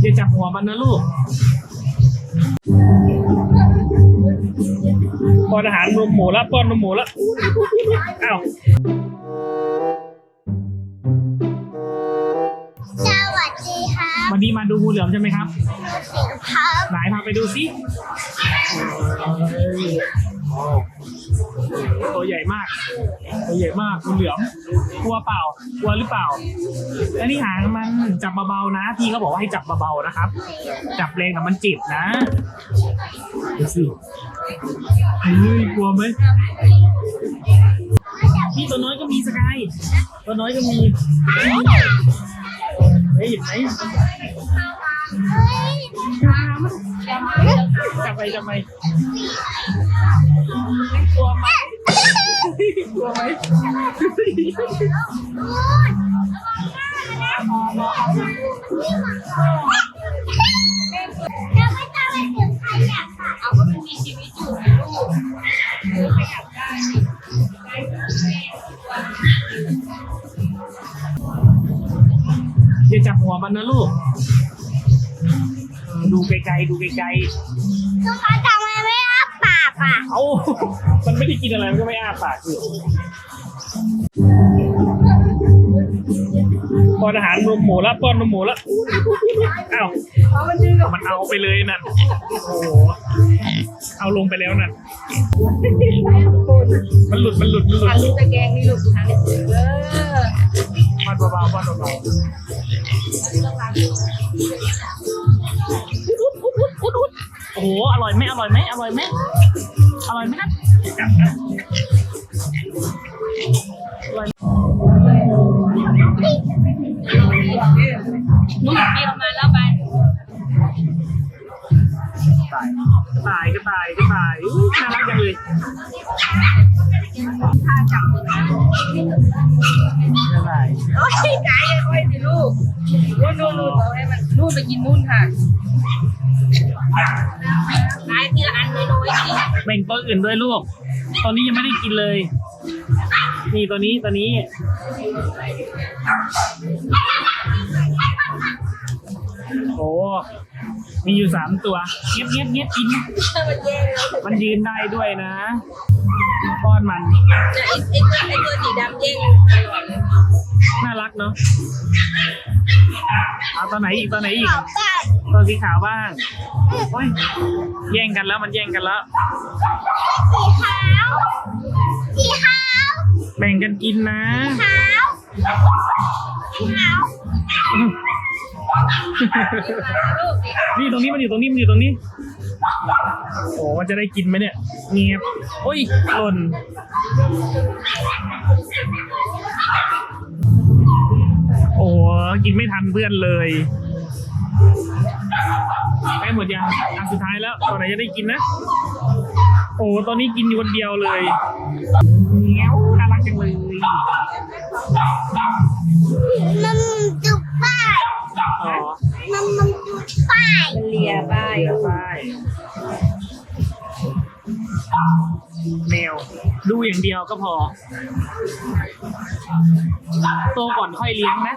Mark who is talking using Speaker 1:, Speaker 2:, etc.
Speaker 1: อย่าจับหัวมันนะลูกป้อนอาหารนมหมูละป้อนนมหมูละอ้าว
Speaker 2: สวัสดีครับ
Speaker 1: วันนี้มาดูงูเหลือมใช่ไหมครับ
Speaker 2: สิงครับ
Speaker 1: ไหนพาไปดูสิ ตัวใหญ่มาก ตัวใหญ่มากงูเหลือมกลัวเปล่ากลัวหรือเปล่าแล้วนี่หางมันจับเบาๆนะ พี่เขาบอกว่าให้จับเบาๆนะครับ จับแรงแต่มันเจ็บนะดูสิเฮ้ยกลัวไหมพี่ตัวน้อยก็มีสกายตัวน้อยก็มีเฮ้ยเห็นไหม
Speaker 2: เฮ้ย
Speaker 1: จับ ไปจับไปกลัวไหมกลัวไหม
Speaker 2: เราไม่ต้องไปถึงขยะค่ะ
Speaker 3: เอาก็มันมีชีวิตอยู่นะลูกเออขยับได้
Speaker 1: อย่าจับหัวมันนะลูกดูไกลๆดูไกลๆ
Speaker 2: ลูกค้าทำไมไม่อ้าปากอะ
Speaker 1: ๆเอ้ามันไม่ได้กินอะไรมันก็ไม่อ้าปากอยู่ป้อนอาหารนมหมูละป้อนนมหมูละอ้าว
Speaker 3: เอามันดึงออก
Speaker 1: มันเอาไปเลยนั่นโอ้โหเอาลงไปแล้วนั่นมันหลุดมันหลุดมันหลุด
Speaker 3: ทางลูกตะแกรงนี่ลูกทางนี้เออ
Speaker 1: มันเบาๆมันเบาๆ หอร่อยไหมอร่อยไหมอร่อยไหมอร่อยไหมครับอร่อย
Speaker 3: ลูกพี่เอามาแล้วไป
Speaker 1: ตายก็ตายก็ตายอุ๊ยน่ารักจังเลย
Speaker 3: ถ้าจับมือนะ
Speaker 1: ก็ตาย
Speaker 3: โอ้ยกายค่อยสิลูกนู่นนู่นนู่นเอาให้มันนู่นไปกินนู่นค่ะ
Speaker 1: แบ่งตัวอื่นด้วยลูกตอนนี้ยังไม่ได้กินเลย นี่ตัวนี้ตัวนี้ โอ้มีอยู่สามตัวเงียบเงียบเงียบกิน
Speaker 3: มันยื
Speaker 1: นได้ด้วยนะป้อนมัน
Speaker 3: เนี่ยไอ้ไอ้ตัวไอ้ตัวสีดำแย่งตลอดเลย
Speaker 1: น่ารักเนาะเอาตัวไหนอีกตัวไหนอีก
Speaker 2: ขาวปา
Speaker 1: ตัวสีขาวบ้างโอ้ยแย่งกันแล้วมันแย่งกันแล้ว
Speaker 2: สีขาวสีขาว
Speaker 1: แบ่งกันกินนะ
Speaker 2: ขาวสีขาว
Speaker 3: ลูก
Speaker 1: นี่ตรงนี้มันอยู่ตรงนี้มันอยู่ตรงนี้ โอ้มันจะได้กินไหมเนี่ย เงียบโอ้ยหล่นโอ้กินไม่ทันเพื่อนเลย ใกล้หมดยังอันสุดท้ายแล้วตอนไหนจะได้กินนะ โอ้ตอนนี้กินอยู่คนเดียวเลยเงี้ยวน่ารักจังเลย
Speaker 2: มันจุกป้าย
Speaker 1: อ๋อ
Speaker 2: มันมันจุกป้าย
Speaker 3: มันเลียไป
Speaker 1: เดี๋ยวไปแมวดูอย่างเดียวก็พอ โตก่อนค่อยเลี้ยงนะ